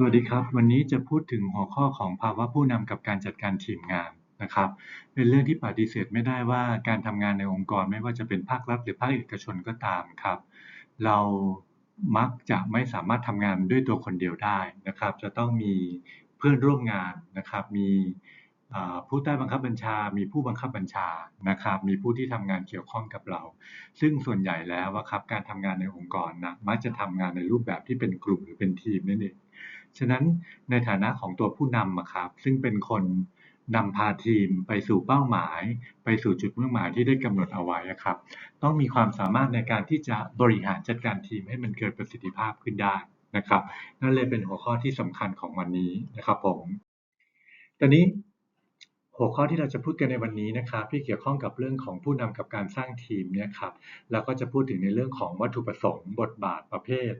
สวัสดีครับ วันนี้จะพูดถึงหัวข้อของภาวะผู้นำกับการจัดการทีมงานนะครับ เป็นเรื่องที่ปฏิเสธไม่ได้ว่าการทำงานในองค์กรไม่ว่าจะเป็นภาครัฐหรือภาคเอกชนก็ตามครับ เรามักจะไม่สามารถทำงานด้วยตัวคนเดียวได้นะครับ จะต้องมีเพื่อนร่วมงานนะครับ มีผู้ใต้บังคับบัญชา มีผู้บังคับบัญชา นะครับ มีผู้ที่ทำงานเกี่ยวข้องกับเรา ซึ่งส่วนใหญ่แล้วครับ การทำงานในองค์กรนะ มักจะทำงานในรูปแบบที่เป็นกลุ่มหรือเป็นทีมนั่นเอง ฉะนั้นในฐานะของตัวผู้นำอะครับซึ่งเป็นคนนำพาทีมไปสู่เป้าหมาย ไปสู่จุดมุ่งหมายที่ได้กำหนดเอาไว้อะครับ ต้องมีความสามารถในการที่จะบริหารจัดการทีมให้มันเกิดประสิทธิภาพขึ้นได้นะครับ นั่นเลยเป็นหัวข้อที่สำคัญของวันนี้นะครับผมตอนนี้ หัวข้อที่เราจะพูดกันในวันนี้นะครับที่เกี่ยวข้องกับเรื่องของผู้นำกับการสร้างทีมเนี่ยครับเราก็จะพูดถึงในเรื่องของวัตถุประสงค์ บทบาทประเภท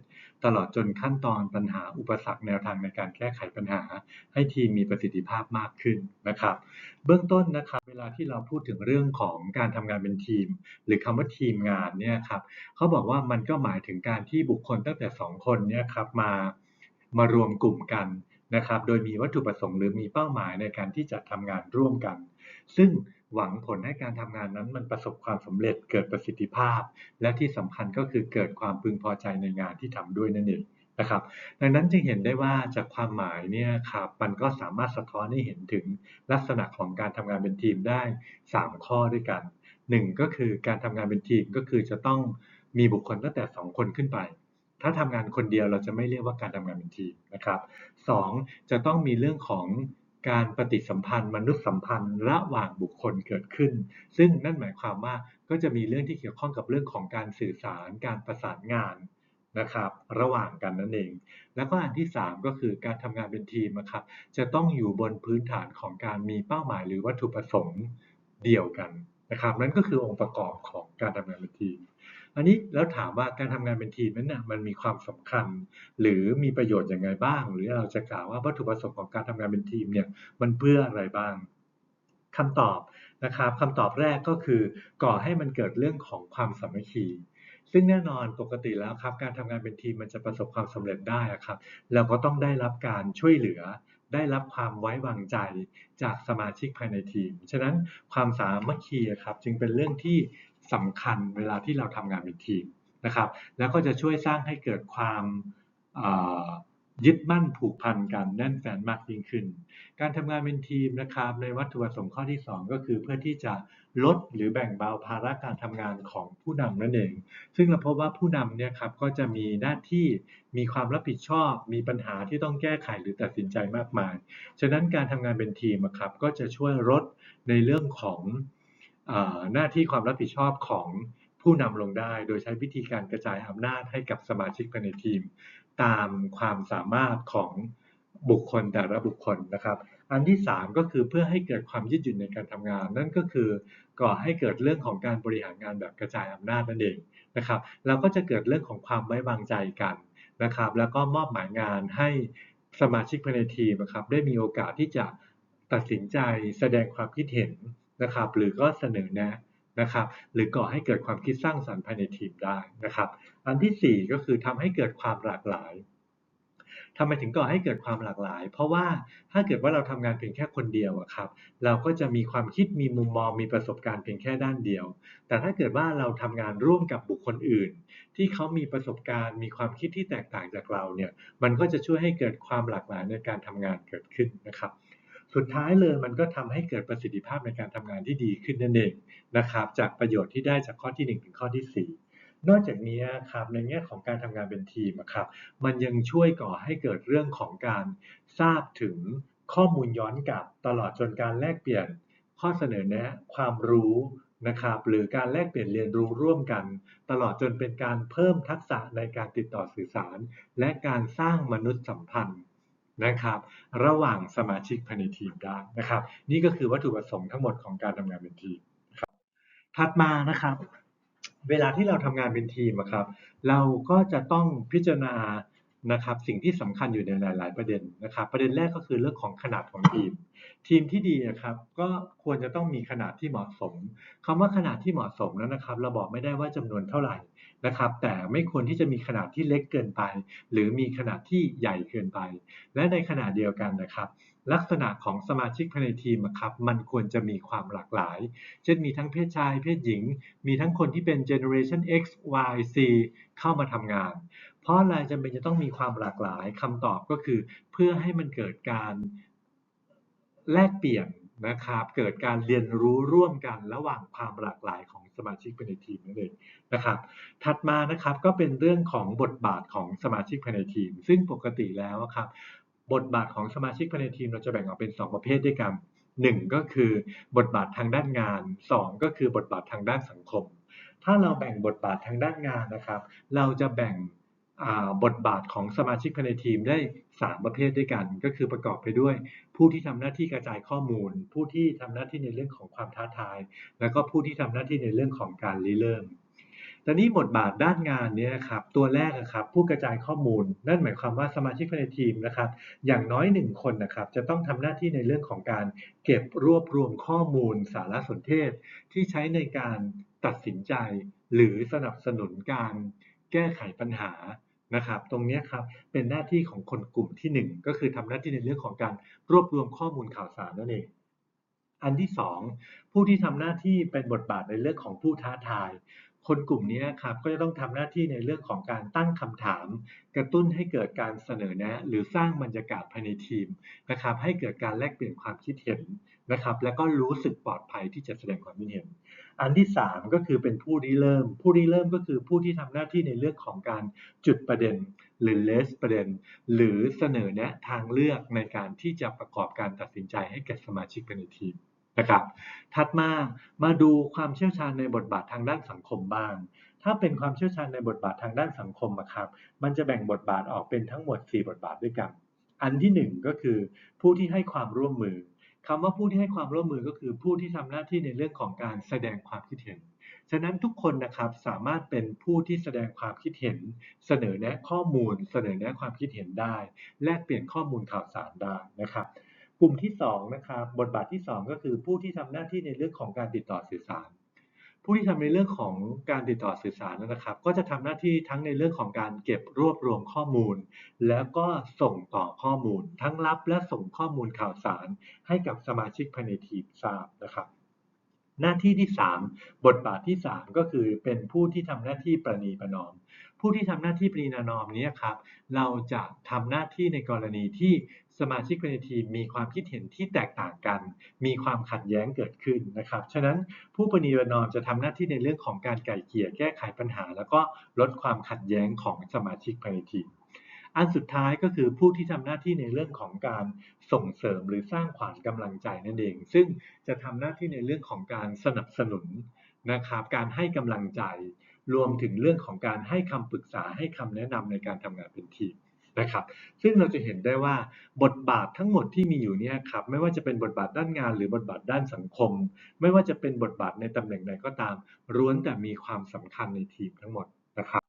ตลอดจนขั้นตอนปัญหาอุปสรรคแนวทางในการแก้ไขปัญหา ให้ทีมมีประสิทธิภาพมากขึ้นนะครับ เบื้องต้นนะครับเวลาที่เราพูดถึงเรื่องของการทำงานเป็นทีม หรือคำว่าทีมงานเนี่ยครับเขาบอกว่ามันก็หมายถึงการที่บุคคลตั้งแต่สองคนเนี่ยครับมามารวมกลุ่มกัน นะครับ โดยมีวัตถุประสงค์หรือมีเป้าหมายในการที่จะทำงานร่วมกัน ซึ่งหวังผลให้การทำงานนั้นมันประสบความสำเร็จเกิดประสิทธิภาพ และที่สำคัญก็คือเกิดความพึงพอใจในงานที่ทำด้วยนั่นเองนะครับ ดังนั้นจึงเห็นได้ว่าจากความหมายเนี่ยครับมันก็สามารถสะท้อนให้เห็นถึงลักษณะของการทำงานเป็นทีมได้ 3 ข้อด้วยกัน 1 ก็คือการทำงานเป็นทีมก็คือจะต้องมีบุคคลตั้งแต่ 2 คนขึ้นไป ถ้าทำงานคนเดียวเราจะไม่เรียกว่าการทำงานเป็นทีมนะครับสองจะต้องมีเรื่องของการปฏิสัมพันธ์มนุษยสัมพันธ์ระหว่างบุคคลเกิดขึ้น ซึ่งนั่นหมายความว่าก็จะมีเรื่องที่เกี่ยวข้องกับเรื่องของการสื่อสารการประสานงานนะครับระหว่างกันนั่นเอง แล้วก็อันที่ 3 ก็คือการทำงานเป็นทีมนะครับจะต้องอยู่บนพื้นฐานของการมีเป้าหมายหรือวัตถุประสงค์เดียวกันนะครับนั่นก็คือองค์ประกอบของการทำงานเป็นทีม อันนี้แล้วถามว่าการทำงานเป็นทีมนั้นน่ะมันมีความสำคัญ หรือมีประโยชน์อย่างไรบ้าง หรือเราจะกล่าวว่าวัตถุประสงค์ของการทำงานเป็นทีมเนี่ยมันเพื่ออะไรบ้างคำตอบนะครับคำตอบแรกก็คือก่อให้มันเกิดเรื่องของความสามัคคีซึ่งแน่นอนปกติแล้วครับการทำงานเป็นทีมมันจะประสบความสำเร็จได้อะครับเราก็ต้องได้รับการช่วยเหลือ ได้รับความไว้วางใจจากสมาชิกภายในทีม ฉะนั้นความสามัคคีครับจึงเป็นเรื่องที่ สำคัญเวลาที่เราทำงานเป็นทีมนะครับ แล้วก็จะช่วยสร้างให้เกิดความยึดมั่นผูกพันกันแน่นแฟนมากยิ่งขึ้น การทำงานเป็นทีมนะครับ ในวัตถุประสงค์ข้อที่ 2 ก็คือเพื่อที่จะลดหรือแบ่งเบาภาระการทำงานของผู้นำนั่นเอง ซึ่งเราพบว่าผู้นำเนี่ยครับก็จะมีหน้าที่มีความรับผิดชอบ มีปัญหาที่ต้องแก้ไขหรือตัดสินใจมากมาย ฉะนั้นการทำงานเป็นทีมอะครับก็จะช่วยลดในเรื่องของ หน้าที่ความรับผิดชอบของผู้นำลงได้ โดยใช้วิธีการกระจายอำนาจให้กับสมาชิกภายในทีม ตามความสามารถของบุคคลแต่ละบุคคลนะครับ อันที่ 3 ก็คือเพื่อให้เกิดความยืดหยุ่นในการทำงาน นั่นก็คือก่อให้เกิดเรื่องของการบริหารงานแบบกระจายอำนาจนั่นเองนะครับแล้วก็จะเกิดเรื่องของความไว้วางใจกันนะครับ แล้วก็มอบหมายงานให้สมาชิกภายในทีมนะครับได้มีโอกาสที่จะตัดสินใจแสดงความคิดเห็น นะครับหรือก็เสนอแนะนะครับหรือก่อให้เกิดความคิดสร้างสรรค์ภายในทีมได้นะครับอันที่ 4 ก็คือทำให้เกิดความหลากหลายทำไมถึงก่อให้เกิดความหลากหลาย เพราะว่าถ้าเกิดว่าเราทำงานเพียงแค่คนเดียวอะครับเราก็จะมีความคิดมีมุมมองมีประสบการณ์เพียงแค่ด้านเดียว แต่ถ้าเกิดว่าเราทำงานร่วมกับบุคคลอื่น ที่เขามีประสบการณ์ มีความคิดที่แตกต่างจากเราเนี่ยมันก็จะช่วยให้เกิดความหลากหลายในการทำงานเกิดขึ้นนะครับ สุดท้ายเลยมันก็ทำให้เกิดประสิทธิภาพในการทำงานที่ดีขึ้นนั่นเองนะครับ จากประโยชน์ที่ได้จากข้อที่ 1 ถึงข้อที่ 4นอกจากนี้ครับในแง่ของการทำงานเป็นทีมครับมันยังช่วยก่อให้เกิดเรื่องของการทราบถึงข้อมูลย้อนกลับ ตลอดจนการแลกเปลี่ยน ข้อเสนอแนะ ความรู้นะครับหรือการแลกเปลี่ยนเรียนรู้ร่วมกัน ตลอดจนเป็นการเพิ่มทักษะในการติดต่อสื่อสาร และการสร้างมนุษยสัมพันธ์ นะครับ ระหว่างสมาชิกภายในทีมได้นะครับ นี่ก็คือวัตถุประสงค์ทั้งหมดของการทำงานเป็นทีมครับถัดมานะครับ เวลาที่เราทำงานเป็นทีมครับ เราก็จะต้องพิจารณานะครับสิ่งที่สำคัญอยู่ในหลาย ๆ ประเด็นนะครับ ประเด็นแรกก็คือเรื่องของขนาดของทีม ทีมที่ดีอะครับ ก็ควรจะต้องมีขนาดที่เหมาะสมคำว่าขนาดที่เหมาะสมนั้นนะครับ เราบอกไม่ได้ว่าจำนวนเท่าไหร่ นะครับ แต่ไม่ควรที่จะมีขนาดที่เล็กเกินไป หรือมีขนาดที่ใหญ่เกินไป และในขณะเดียวกันนะครับลักษณะของสมาชิกภายในทีมครับมันควรจะมีความหลากหลาย เช่นมีทั้งเพศชาย เพศหญิง มีทั้งคนที่เป็น generation X Y Z เข้ามาทำงาน เพราะอะไรจำเป็นจะต้องมีความหลากหลายคำตอบก็คือ เพื่อให้มันเกิดการแลกเปลี่ยนนะครับ เกิดการเรียนรู้ร่วมกันระหว่างความหลากหลายของ สมาชิกภายในทีมนั่นเองนะครับ ถัดมานะครับก็เป็นเรื่องของบทบาทของสมาชิกภายในทีม ซึ่งปกติแล้วครับบทบาทของสมาชิกภายในทีมเราจะแบ่งออกเป็น 2 ประเภทด้วยกัน1ก็คือบทบาททางด้านงาน 2 ก็คือบทบาททางด้านสังคม ถ้าเราแบ่งบทบาททางด้านงานนะครับ เราจะแบ่ง บทบาทของสมาชิกภายในทีมได้ 3 ประเภทด้วยกัน ก็คือประกอบไปด้วย ผู้ที่ทำหน้าที่กระจายข้อมูล ผู้ที่ทำหน้าที่ในเรื่องของความท้าทาย แล้วก็ผู้ที่ทำหน้าที่ในเรื่องของการริเริ่มแต่นี้บทบาทด้านงานเนี่ยนะครับตัวแรกนะครับผู้กระจายข้อมูล นั่นหมายความว่าสมาชิกภายในทีมนะครับอย่างน้อยหนึ่งคนนะครับจะต้องทำหน้าที่ในเรื่องของการเก็บรวบรวมข้อมูลสารสนเทศ ที่ใช้ในการตัดสินใจ หรือสนับสนุนการแก้ไขปัญหา นะครับ ตรงนี้ครับเป็นหน้าที่ของคนกลุ่มที่หนึ่งก็คือทำหน้าที่ในเรื่องของการรวบรวมข้อมูลข่าวสารนั่นเองอันที่สองผู้ที่ทำหน้าที่เป็นบทบาทในเรื่องของผู้ท้าทาย คนกลุ่มนี้ครับก็จะต้องทำหน้าที่ในเรื่องของการตั้งคำถาม กระตุ้นให้เกิดการเสนอแนะ หรือสร้างบรรยากาศภายในทีมนะครับ ให้เกิดการแลกเปลี่ยนความคิดเห็นนะครับ แล้วก็รู้สึกปลอดภัยที่จะแสดงความคิดเห็น อันที่สามก็คือเป็นผู้ริเริ่ม ผู้ริเริ่มก็คือผู้ที่ทำหน้าที่ในเรื่องของการจุดประเด็น หรือ less ประเด็น หรือเสนอแนะทางเลือกในการที่จะประกอบการตัดสินใจให้แก่สมาชิกภายในทีมนะครับ ถัดมามาดูความเชี่ยวชาญในบทบาททางด้านสังคมบ้าง ถ้าเป็นความเชี่ยวชาญในบทบาททางด้านสังคมอะครับ มันจะแบ่งบทบาทออกเป็นทั้งหมด 4 บทบาทด้วยกัน อันที่หนึ่งก็คือผู้ที่ให้ความร่วมมือ คำว่าผู้ที่ให้ความร่วมมือก็คือผู้ที่ทำหน้าที่ในเรื่องของการแสดงความคิดเห็น ฉะนั้นทุกคนนะครับสามารถเป็นผู้ที่แสดงความคิดเห็น เสนอแนะข้อมูล เสนอแนะความคิดเห็นได้ แลกเปลี่ยนข้อมูลข่าวสารได้นะครับ กลุ่มที่2นะครับบทบาทที่ 2 ก็คือผู้ที่ทำหน้าที่ในเรื่องของการติดต่อสื่อสาร ผู้ที่ทำในเรื่องของการติดต่อสื่อสารนะครับ ก็จะทำหน้าที่ทั้งในเรื่องของการเก็บรวบรวมข้อมูล แล้วก็ส่งต่อข้อมูล ทั้งรับและส่งข้อมูลข่าวสาร ให้กับสมาชิกภายในทีมทราบนะครับ หน้าที่ที่ 3 บทบาทที่ 3 ก็คือเป็นผู้ที่ทำหน้าที่ประนีประนอม ผู้ที่ทำหน้าที่ประนีประนอมนี้ครับ เราจะทำหน้าที่ในกรณีที่ สมาชิกภายในทีมมีความคิดเห็นที่แตกต่างกัน มีความขัดแย้งเกิดขึ้นนะครับ ฉะนั้นผู้ประนีประนอมจะทำหน้าที่ในเรื่องของการไกล่เกลี่ยแก้ไขปัญหา แล้วก็ลดความขัดแย้งของสมาชิกภายในทีม อันสุดท้ายก็คือผู้ที่ทำหน้าที่ในเรื่องของการส่งเสริมหรือสร้างขวัญกำลังใจนั่นเอง ซึ่งจะทำหน้าที่ในเรื่องของการสนับสนุนนะครับ การให้กำลังใจ รวมถึงเรื่องของการให้คำปรึกษาให้คำแนะนำในการทำงานเป็นทีม นะครับ ซึ่งเราจะเห็นได้ว่าบทบาททั้งหมดที่มีอยู่เนี่ยครับไม่ว่าจะเป็นบทบาทด้านงานหรือบทบาทด้านสังคม ไม่ว่าจะเป็นบทบาทในตำแหน่งใดก็ตามล้วนแต่มีความสำคัญในทีมทั้งหมดนะครับ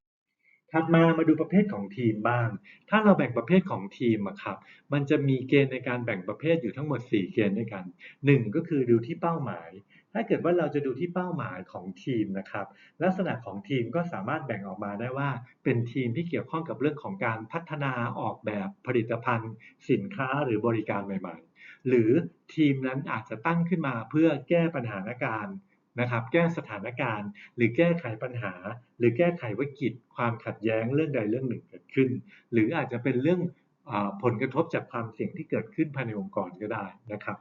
ถัดมามาดูประเภทของทีมบ้าง ถ้าเราแบ่งประเภทของทีมอะครับ มันจะมีเกณฑ์ในการแบ่งประเภทอยู่ทั้งหมด 4 เกณฑ์ด้วยกัน 1 ก็คือดูที่เป้าหมาย ถ้าเกิดว่าเราจะดูที่เป้าหมายของทีมนะครับ ลักษณะของทีมก็สามารถแบ่งออกมาได้ว่า เป็นทีมที่เกี่ยวข้องกับเรื่องของการพัฒนาออกแบบผลิตภัณฑ์ สินค้าหรือบริการใหม่ ๆ หรือทีมนั้นอาจจะตั้งขึ้นมาเพื่อแก้ปัญหาการนะครับแก้สถานการณ์ หรือแก้ไขปัญหา หรือแก้ไขวิกฤตความขัดแย้งเรื่องใดเรื่องหนึ่งเกิดขึ้น หรืออาจจะเป็นเรื่องผลกระทบจากความเสี่ยงที่เกิดขึ้นภายในองค์กรก็ได้นะครับ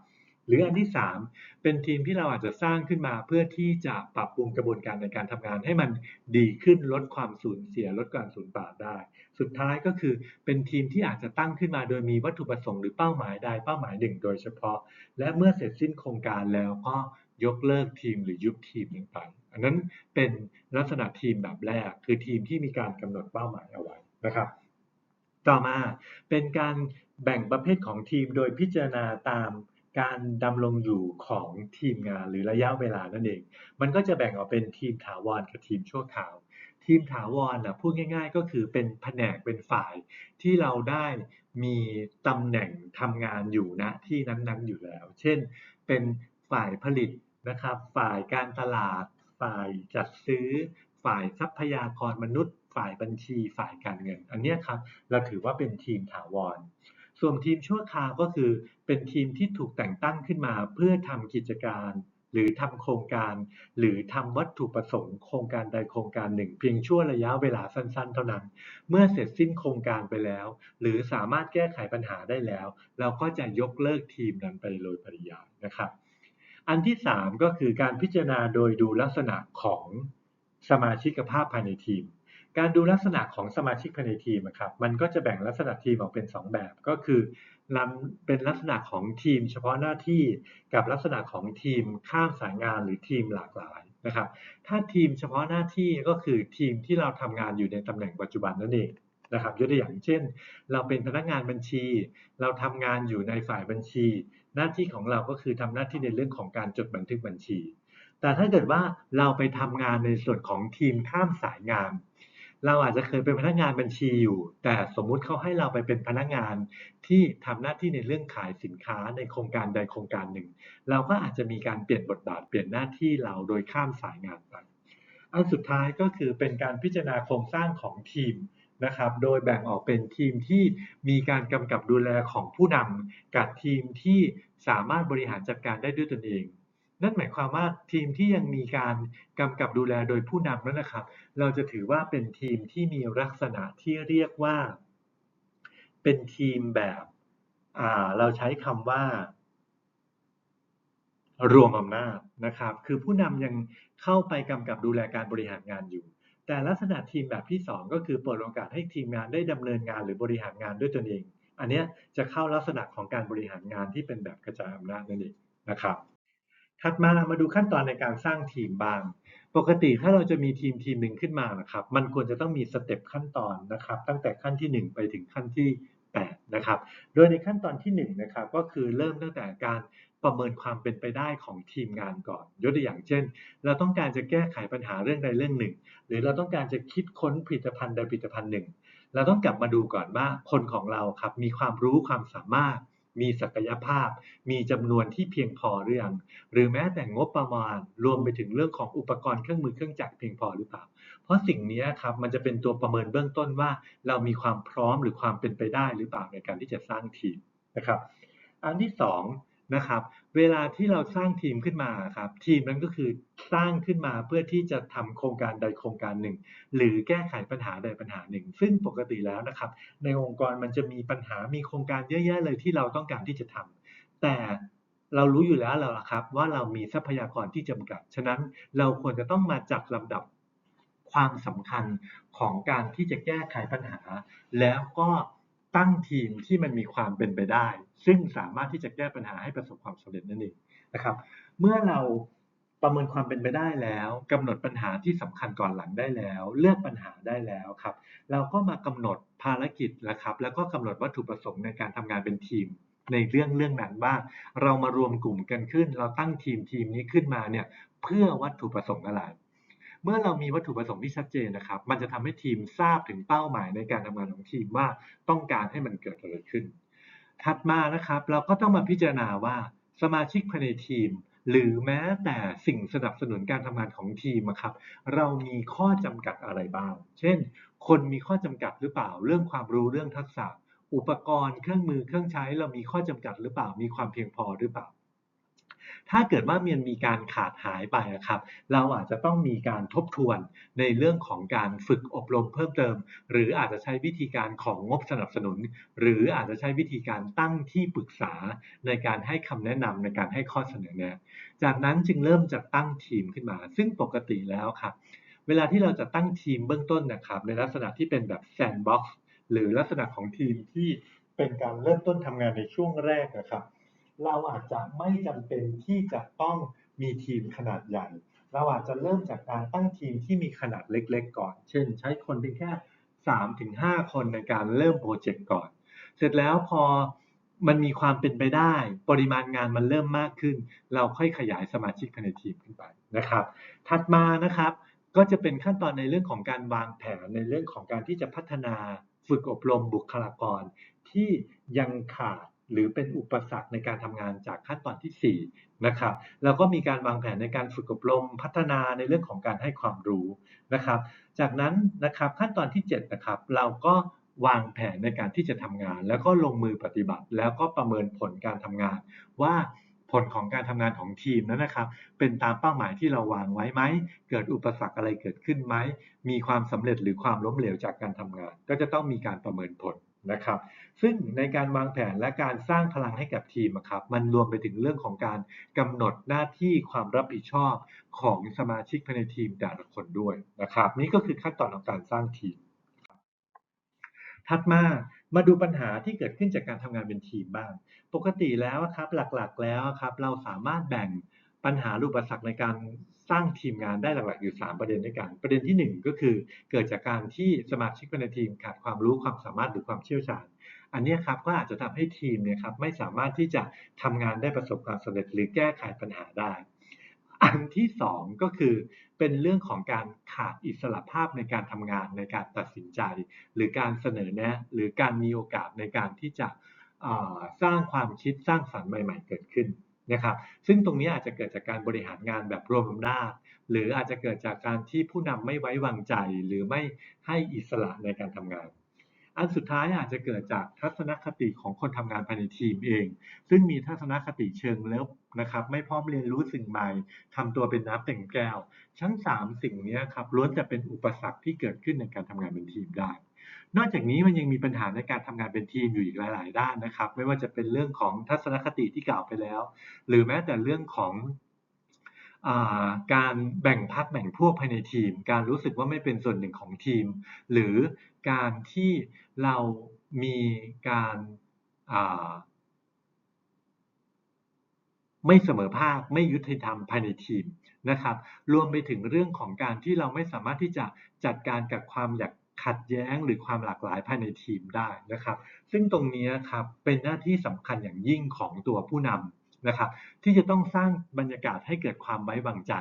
หรืออันที่ 3 เป็นทีมที่เราอาจจะสร้างขึ้นมาเพื่อที่จะปรับปรุงกระบวนการในการทำงานให้มันดีขึ้นลดความสูญเสีย ลดการสูญเปล่าได้ สุดท้ายก็คือเป็นทีมที่อาจจะตั้งขึ้นมาโดยมีวัตถุประสงค์หรือเป้าหมายใดเป้าหมายหนึ่ง โดยเฉพาะ และเมื่อเสร็จสิ้นโครงการแล้วก็ยกเลิกทีมหรือยุบทีมลงไปอันนั้นเป็นลักษณะทีมแบบแรก คือทีมที่มีการกำหนดเป้าหมายเอาไว้นะครับ ต่อมาเป็นการแบ่งประเภทของทีมโดยพิจารณาตาม การดำรงอยู่ของทีมงานหรือระยะเวลานั่นเอง มันก็จะแบ่งออกเป็นทีมถาวรกับทีมชั่วคราว ทีมถาวรนะพูดง่าย ๆ ก็คือเป็นแผนกเป็นฝ่ายที่เราได้มีตำแหน่งทำงานอยู่ณที่นั้นๆอยู่แล้ว เช่น เป็นฝ่ายผลิตนะครับ ฝ่ายการตลาด ฝ่ายจัดซื้อ ฝ่ายทรัพยากรมนุษย์ ฝ่ายบัญชี ฝ่ายการเงิน อันนี้ครับ เราถือว่าเป็นทีมถาวร ส่วนทีมชั่วคราวก็คือ เป็นทีมที่ถูกแต่งตั้งขึ้นมาเพื่อทำกิจการ หรือทำโครงการ หรือทำวัตถุประสงค์โครงการใดโครงการหนึ่ง เพียงชั่วระยะเวลาสั้น ๆ เท่านั้น เมื่อเสร็จสิ้นโครงการไปแล้ว หรือสามารถแก้ไขปัญหาได้แล้ว เราก็จะยกเลิกทีมนั้นไปโดยปริยายนะครับอันที่ 3 ก็คือการพิจารณาโดยดูลักษณะของสมาชิกภาพภายในทีม การดูลักษณะของสมาชิกภายในทีมนะครับมันก็จะแบ่งลักษณะทีมออกเป็น 2 แบบ ก็คือนำเป็นลักษณะของทีม เฉพาะหน้าที่กับลักษณะของทีมข้ามสายงานหรือทีมหลากหลายนะครับ ถ้าทีมเฉพาะหน้าที่ก็คือทีมที่เราทำงานอยู่ในตำแหน่งปัจจุบันนั่นเองนะครับยกตัวอย่างเช่น เราเป็นพนักงานบัญชี เราทำงานอยู่ในฝ่ายบัญชี หน้าที่ของเราก็คือทำหน้าที่ในเรื่องของการจดบันทึกบัญชี แต่ถ้าเกิดว่าเราไปทำงานในส่วนของทีมข้ามสายงาน เราอาจจะเคยเป็นพนักงานบัญชีอยู่ แต่สมมุติเขาให้เราไปเป็นพนักงานที่ทำหน้าที่ในเรื่องขายสินค้าในโครงการใดโครงการหนึ่ง เราก็อาจจะมีการเปลี่ยนบทบาทเปลี่ยนหน้าที่เราโดยข้ามสายงานไป อันสุดท้ายก็คือเป็นการพิจารณาโครงสร้างของทีมนะครับ โดยแบ่งออกเป็นทีมที่มีการกำกับดูแลของผู้นำกับทีมที่สามารถบริหารจัดการได้ด้วยตนเอง นั่นหมายความว่าทีมที่ยังมีการกำกับดูแลโดยผู้นำนั้นนะครับ เราจะถือว่าเป็นทีมที่มีลักษณะที่เรียกว่า เป็นทีมแบบเราใช้คำว่า รวมอำนาจนะครับ คือผู้นำยังเข้าไปกำกับดูแลการบริหารงานอยู่ แต่ลักษณะทีมแบบที่ 2 ก็คือเปิดโอกาสให้ทีมงานได้ดำเนินงานหรือบริหารงานด้วยตนเอง อันนี้จะเข้าลักษณะของการบริหารงานที่เป็นแบบกระจายอำนาจนั่นเองนะครับ ถัดมามาดูขั้นตอนในการสร้างทีมบ้าง ปกติถ้าเราจะมีทีมทีมหนึ่งขึ้นมานะครับ มันควรจะต้องมีสเต็ปขั้นตอนนะครับ ตั้งแต่ขั้นที่ 1 ไปถึงขั้นที่8นะครับ โดยในขั้นตอนที่1นะครับก็คือเริ่มตั้งแต่การประเมินความเป็นไปได้ของทีมงานก่อน ยกตัวอย่างเช่น เราต้องการจะแก้ไขปัญหาเรื่องใดเรื่องหนึ่ง หรือเราต้องการจะคิดค้นผลิตภัณฑ์ใดผลิตภัณฑ์หนึ่ง เราต้องกลับมาดูก่อนว่าคนของเราครับมีความรู้ความสามารถ มีศักยภาพ มีจำนวนที่เพียงพอหรือยังหรือแม้แต่งบประมาณ รวมไปถึงเรื่องของอุปกรณ์เครื่องมือเครื่องจักรเพียงพอหรือเปล่า เพราะสิ่งนี้ครับมันจะเป็นตัวประเมินเบื้องต้นว่า เรามีความพร้อมหรือความเป็นไปได้หรือเปล่าในการที่จะสร้างทีมนะครับ อันที่สอง นะครับ เวลาที่เราสร้างทีมขึ้นมาครับทีมนั้นก็คือสร้างขึ้นมาเพื่อที่จะทำโครงการใดโครงการหนึ่ง หรือแก้ไขปัญหาใดปัญหาหนึ่ง ซึ่งปกติแล้วนะครับ ในองค์กรมันจะมีปัญหามีโครงการเยอะแยะเลยที่เราต้องการที่จะทำแต่เรารู้อยู่แล้วแล้วครับ ว่าเรามีทรัพยากรที่จำกัด ฉะนั้นเราควรจะต้องมาจัดลำดับความสำคัญของการที่จะแก้ไขปัญหา แล้วก็ ตั้งทีมที่มันมีความเป็นไปได้ ซึ่งสามารถที่จะแก้ปัญหาให้ประสบความสำเร็จนั่นเองนะครับ เมื่อเราประเมินความเป็นไปได้แล้วกำหนดปัญหาที่สำคัญก่อนหลังได้แล้ว เลือกปัญหาได้แล้วครับ เราก็มากำหนดภารกิจนะครับ แล้วก็กำหนดวัตถุประสงค์ในการทำงานเป็นทีม ในเรื่องเรื่องนั้นว่างเรามารวมกลุ่มกันขึ้น เราตั้งทีมทีมนี้ขึ้นมาเนี่ยเพื่อวัตถุประสงค์อะไร เมื่อเรามีวัตถุประสงค์ที่ชัดเจนนะครับ มันจะทำให้ทีมทราบถึงเป้าหมายในการทำงานของทีมว่าต้องการให้มันเกิดอะไรขึ้น ถัดมานะครับ เราก็ต้องมาพิจารณาว่าสมาชิกภายในทีม หรือแม้แต่สิ่งสนับสนุนการทำงานของทีมอะครับ เรามีข้อจำกัดอะไรบ้าง เช่น คนมีข้อจำกัดหรือเปล่า เรื่องความรู้เรื่องทักษะ อุปกรณ์เครื่องมือเครื่องใช้ เรามีข้อจำกัดหรือเปล่า มีความเพียงพอหรือเปล่า ถ้าเกิดว่ามันมีการขาดหายไปอะครับ เราอาจจะต้องมีการทบทวนในเรื่องของการฝึกอบรมเพิ่มเติม หรืออาจจะใช้วิธีการของงบสนับสนุน หรืออาจจะใช้วิธีการตั้งที่ปรึกษาในการให้คำแนะนำในการให้ข้อเสนอแนะจากนั้นจึงเริ่มจัดตั้งทีมขึ้นมา ซึ่งปกติแล้วครับเวลาที่เราจะตั้งทีมเบื้องต้นนะครับ ในลักษณะที่เป็นแบบแซนด์บ็อกซ์หรือลักษณะของทีมที่เป็นการเริ่มต้นทำงานในช่วงแรกนะครับ เราอาจจะไม่จำเป็นที่จะต้องมีทีมขนาดใหญ่ เราอาจจะเริ่มจากการตั้งทีมที่มีขนาดเล็ก ๆ ก่อน เช่น ใช้คนเพียงแค่3ถึง5คนในการเริ่มโปรเจกต์ก่อน เสร็จแล้วพอมันมีความเป็นไปได้ ปริมาณงานมันเริ่มมากขึ้น เราค่อยขยายสมาชิกภายในทีมขึ้นไปนะครับ ถัดมานะครับ ก็จะเป็นขั้นตอนในเรื่องของการวางแผนในเรื่องของการที่จะพัฒนาฝึกอบรมบุคลากรที่ยังขาด หรือเป็นอุปสรรคในการทำงานจากขั้นตอนที่ 4 นะครับ แล้วก็มีการวางแผนในการฝึกอบรมพัฒนาในเรื่องของการให้ความรู้นะครับ จากนั้นนะครับขั้นตอนที่ 7 นะครับ เราก็วางแผนในการที่จะทำงาน แล้วก็ลงมือปฏิบัติ แล้วก็ประเมินผลการทำงาน ว่าผลของการทำงานของทีมนั้นนะครับ เป็นตามเป้าหมายที่เราวางไว้ไหม เกิดอุปสรรคอะไรเกิดขึ้นไหม มีความสำเร็จหรือความล้มเหลวจากการทำงาน ก็จะต้องมีการประเมินผล นะครับ ซึ่งในการวางแผนและการสร้างพลังให้กับทีมครับ มันรวมไปถึงเรื่องของการกำหนดหน้าที่ความรับผิดชอบของสมาชิกภายในทีมแต่ละคนด้วยนะครับ นี่ก็คือขั้นตอนของการสร้างทีม ถัดมามาดูปัญหาที่เกิดขึ้นจากการทำงานเป็นทีมบ้าง ปกติแล้วครับหลักๆแล้วครับเราสามารถแบ่งปัญหารืออุปสรรคในการ สร้างทีมงานได้หลักๆอยู่ 3 ประเด็นด้วยกัน ประเด็นที่ 1 ก็คือ เกิดจากการที่สมาชิกภายในทีมขาดความรู้ความสามารถหรือความเชี่ยวชาญ อันนี้ครับก็อาจจะทำให้ทีมเนี่ยครับไม่สามารถที่จะทำงานได้ประสบความสำเร็จ หรือแก้ไขปัญหาได้ อันที่สองก็คือเป็นเรื่องของการขาดอิสระภาพในการทำงานในการตัดสินใจ หรือการเสนอแนะหรือการมีโอกาสในการที่จะสร้างความคิดสร้างสรรค์ใหม่ ๆ เกิดขึ้น นะครับซึ่งตรงนี้อาจจะเกิดจากการบริหารงานแบบรวมอำนาจหรืออาจจะเกิดจากการที่ผู้นำไม่ไว้วางใจ หรือไม่ให้อิสระในการทำงาน อันสุดท้ายอาจจะเกิดจากทัศนคติของคนทำงานภายในทีมเอง ซึ่งมีทัศนคติเชิงลบนะครับ ไม่พร้อมเรียนรู้สิ่งใหม่ทำตัวเป็นน้ำเต็มแก้วทั้ง3สิ่งนี้ครับล้วนจะเป็นอุปสรรคที่เกิดขึ้นในการทำงานเป็นทีมได้ นอกจากนี้มันยังมีปัญหาในการทำงานเป็นทีมอยู่อีกหลาย ๆ ด้านนะครับ ไม่ว่าจะเป็นเรื่องของทัศนคติที่กล่าวไปแล้ว หรือแม้แต่เรื่องของาการแบ่งพรรคแบ่งพวกภายในทีม การรู้สึกว่าไม่เป็นส่วนหนึ่งของทีม หรือการที่เรามีการาไม่เสมอภาคไม่ยุติธรรมภายในทีมนะครับ รวมไปถึงเรื่องของการที่เราไม่สามารถที่จะจัดการกับความอยาก ขัดแย้งหรือความหลากหลายภายในทีมได้นะครับ ซึ่งตรงนี้ครับเป็นหน้าที่สำคัญอย่างยิ่งของตัวผู้นำนะครับที่จะต้องสร้างบรรยากาศให้เกิดความไว้วางใจ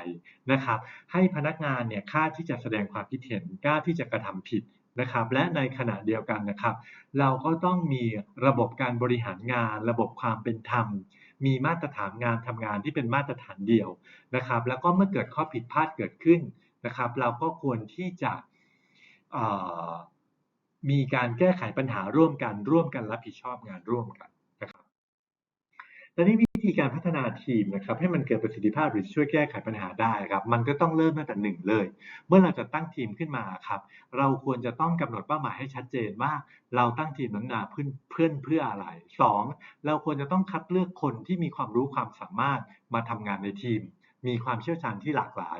นะครับให้พนักงานเนี่ยกล้าที่จะแสดงความคิดเห็นกล้าที่จะกระทำผิดนะครับและในขณะเดียวกันนะครับ เราก็ต้องมีระบบการบริหารงาน ระบบความเป็นธรรม มีมาตรฐานงานทำงานที่เป็นมาตรฐานเดียวนะครับ แล้วก็เมื่อเกิดข้อผิดพลาดเกิดขึ้นนะครับ เราก็ควรที่จะ มีการแก้ไขปัญหาร่วมกัน ร่วมกันรับผิดชอบงานร่วมกันนะครับและนี่วิธีการพัฒนาทีมนะครับ ให้มันเกิดประสิทธิภาพหรือช่วยแก้ไขปัญหาได้ครับ มันก็ต้องเริ่มตั้งแต่หนึ่งเลย เมื่อเราจะตั้งทีมขึ้นมาครับ เราควรจะต้องกำหนดเป้าหมายให้ชัดเจนว่าเราตั้งทีมนั้นมาเพื่อเพื่อนเพื่ออะไรสองเราควรจะต้องคัดเลือกคนที่มีความรู้ความสามารถมาทำงานในทีม มีความเชี่ยวชาญที่หลากหลาย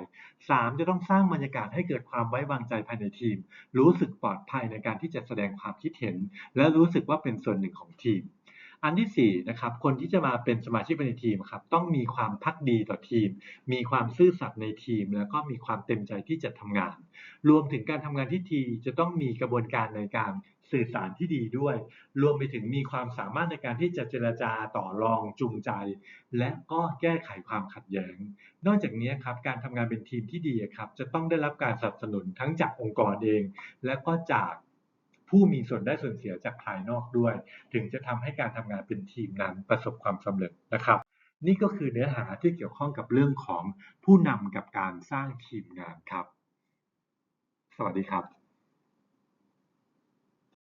สามจะต้องสร้างบรรยากาศให้เกิดความไว้วางใจภายในทีม รู้สึกปลอดภัยในการที่จะแสดงความคิดเห็น และรู้สึกว่าเป็นส่วนหนึ่งของทีม อันที่สี่นะครับคนที่จะมาเป็นสมาชิกในทีมครับต้องมีความพักดีต่อทีม มีความซื่อสัตย์ในทีม แล้วก็มีความเต็มใจที่จะทำงาน รวมถึงการทำงานที่ทีจะต้องมีกระบวนการในการ สื่อสารที่ดีด้วย รวมไปถึงมีความสามารถในการที่จะเจรจาต่อรองจูงใจ และก็แก้ไขความขัดแย้ง นอกจากนี้ครับการทำงานเป็นทีมที่ดีครับจะต้องได้รับการสนับสนุนทั้งจากองค์กรเอง และก็จากผู้มีส่วนได้ส่วนเสียจากภายนอกด้วย ถึงจะทำให้การทำงานเป็นทีมนั้นประสบความสำเร็จนะครับนี่ก็คือเนื้อหาที่เกี่ยวข้องกับเรื่องของผู้นำกับการสร้างทีมงานครับ สวัสดีครับ